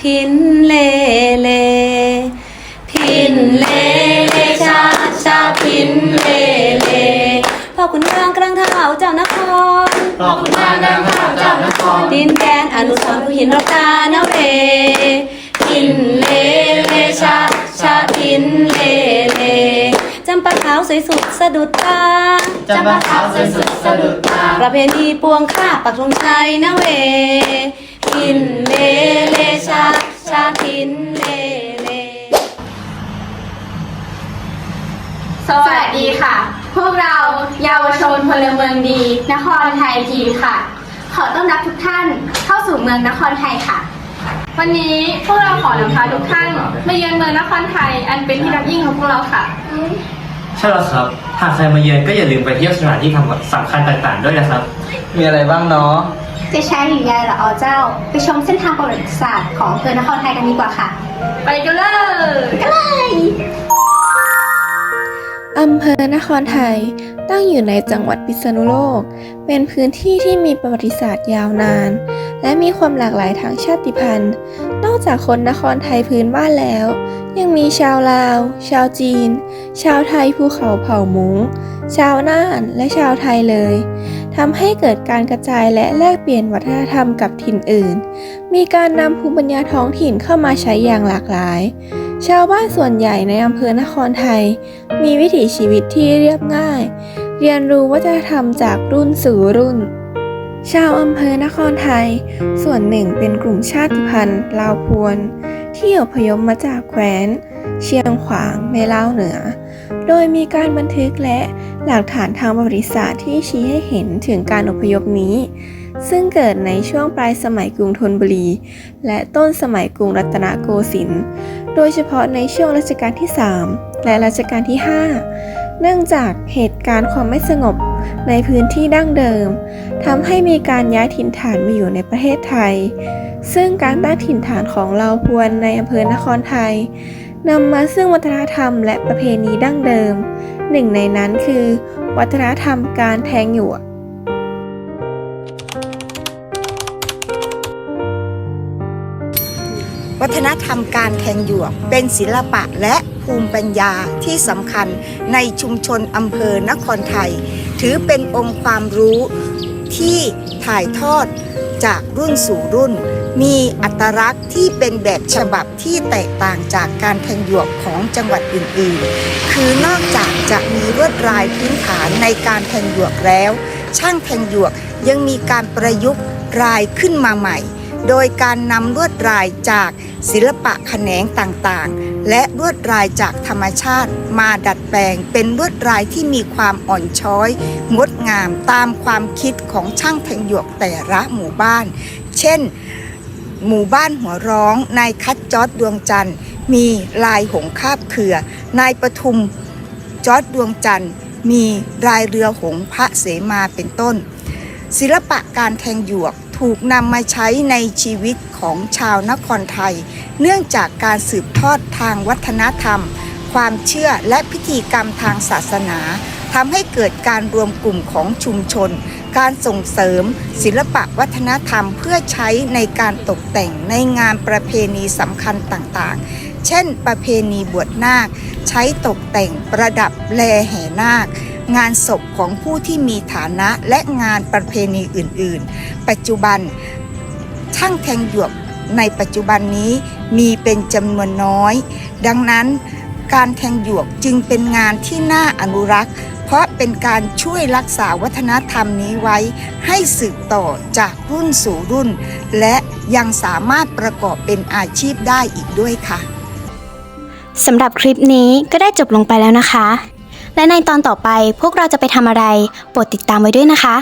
พินเลเลพินเลเลชาชาพินเลเลพ่อขุนนางกลางเท้าเจ้านครพ่อขุนนางกลางเท้าเจ้านครดินแดนอนุสรผู้หินรักตาเนเวพินเลเลชาชาพินเลเลจำปาขาวสวยสุดสะดุดตาจำปาขาวสวยสุดสะดุดตา ประเพณีปวงข้าปักธงชัยนาเว กินเลเลชาชาทินเลเลสวัสดีค่ะ พวกเราเยาวชนพลเมืองดี นครไทยทีมค่ะ ขอต้อนรับทุกท่านเข้าสู่เมืองนครไทยค่ะ วันนี้พวกเราขอนำพาทุกท่านมาเยือนเมืองนครไทย อันเป็นที่รักยิ่งของพวกเราค่ะ ใช่แล้วครับ หากใครมาเยือนก็อย่าลืมไปเที่ยวสถานที่สำคัญต่างๆ ด้วยนะครับ มีอะไรบ้างเนาะ จะใช้หรือยายละออ๋อเจ้า ไปชมเส้นทางประวัติศาสตร์ของอำเภอนครไทยกันดีกว่าค่ะ ไปกันเลยกันเลยอำเภอนครไทยตั้งอยู่ในจังหวัดพิษณุโลก เป็นพื้นที่ที่มีประวัติศาสตร์ยาวนาน และมีความหลากหลายทางชาติพันธุ์ นอกจากคนนครไทยพื้นบ้านแล้ว ยังมีชาวลาว ชาวจีน ชาวไทยภูเขาเผ่ามุง้งชาวน่าน และชาวไทยเลย ทำให้เกิดการกระจายและแลกเปลี่ยนวัฒนธรรมกับถิ่นอื่น มีการนำภูมิปัญญาท้องถิ่นเข้ามาใช้อย่างหลากหลาย ชาวบ้านส่วนใหญ่ในอำเภอนครไทย มีวิถีชีวิตที่เรียบง่าย เรียนรู้วัฒนธรรมจากรุ่นสู่รุ่น ชาวอำเภอนครไทย ส่วนหนึ่งเป็นกลุ่มชาติพันธุ์ลาวพวน ที่อพยพมาจากแคว้น เชียงขวางในลาวเหนือ โดยมีการบันทึกและหลักฐานทางประวัติศาสตร์ที่ชี้ให้เห็นถึงการอพยพนี้ ซึ่งเกิดในช่วงปลายสมัยกรุงธนบุรี และต้นสมัยกรุงรัตนโกสินทร์ โดยเฉพาะในช่วงรัชกาลที่ 3 และรัชกาลที่ 5 เนื่องจากเหตุการณ์ความไม่สงบในพื้นที่ดั้งเดิมทำให้มีการย้ายถิ่นฐานมาอยู่ในประเทศไทย ซึ่งการตั้งถิ่นฐานของเราพวนในอำเภอนครไทย นำมาซึ่งวัฒนธรรมและประเพณีดั้งเดิม หนึ่งในนั้นคือ วัฒนธรรมการแทงหยวกวัฒนธรรมการแทงหยวกเป็นศิลปะและภูมิปัญญาที่สำคัญในชุมชนอำเภอนครไทย ถือเป็นองค์ความรู้ที่ถ่ายทอดจากรุ่นสู่รุ่น มีอัตลักษณ์ที่เป็นแบบฉบับที่แตกต่างจากการแทงหยวกของจังหวัดอื่นๆ คือนอกจากจะมีลวดลายพื้นฐานในการแทงหยวกแล้ว ช่างแทงหยวกยังมีการประยุกต์ลายขึ้นมาใหม่ โดยการนำลวดลายจากศิลปะแขนงต่างๆ และลวดลายจากธรรมชาติมาดัดแปลงเป็นลวดลายที่มีความอ่อนช้อย งดงามตามความคิดของช่างแทงหยวกแต่ละหมู่บ้าน เช่น หมู่บ้านหัวร้อง นายคัดจอดดวงจันทร์ มีลายหงคาบเขือ นายปทุมจอดดวงจันทร์ มีลายเรือหงพระเสมาเป็นต้น ศิลปะการแทงหยวกถูกนำมาใช้ในชีวิตของชาวนครไทย เนื่องจากการสืบทอดทางวัฒนธรรม ความเชื่อและพิธีกรรมทางศาสนาทำให้เกิดการรวมกลุ่มของชุมชน การส่งเสริม ศิลปะวัฒนธรรมเพื่อใช้ในการตกแต่งในงานประเพณีสำคัญต่างๆ เช่น ประเพณีบวชนาค ใช้ตกแต่งประดับแลแห่นาค งานศพของผู้ที่มีฐานะและงานประเพณีอื่นๆ ปัจจุบัน ช่างแทงหยวกในปัจจุบันนี้มีเป็นจำนวนน้อย ดังนั้นการแทงหยวกจึงเป็นงานที่น่าอนุรักษ์ เพราะเป็นการช่วยรักษาวัฒนธรรมนี้ไว้ให้สืบต่อจากรุ่นสู่รุ่น และยังสามารถประกอบเป็นอาชีพได้อีกด้วยค่ะสำหรับคลิปนี้ก็ได้จบลงไปแล้วนะคะ และในตอนต่อไปพวกเราจะไปทำอะไรโปรดติดตามไว้ด้วยนะคะ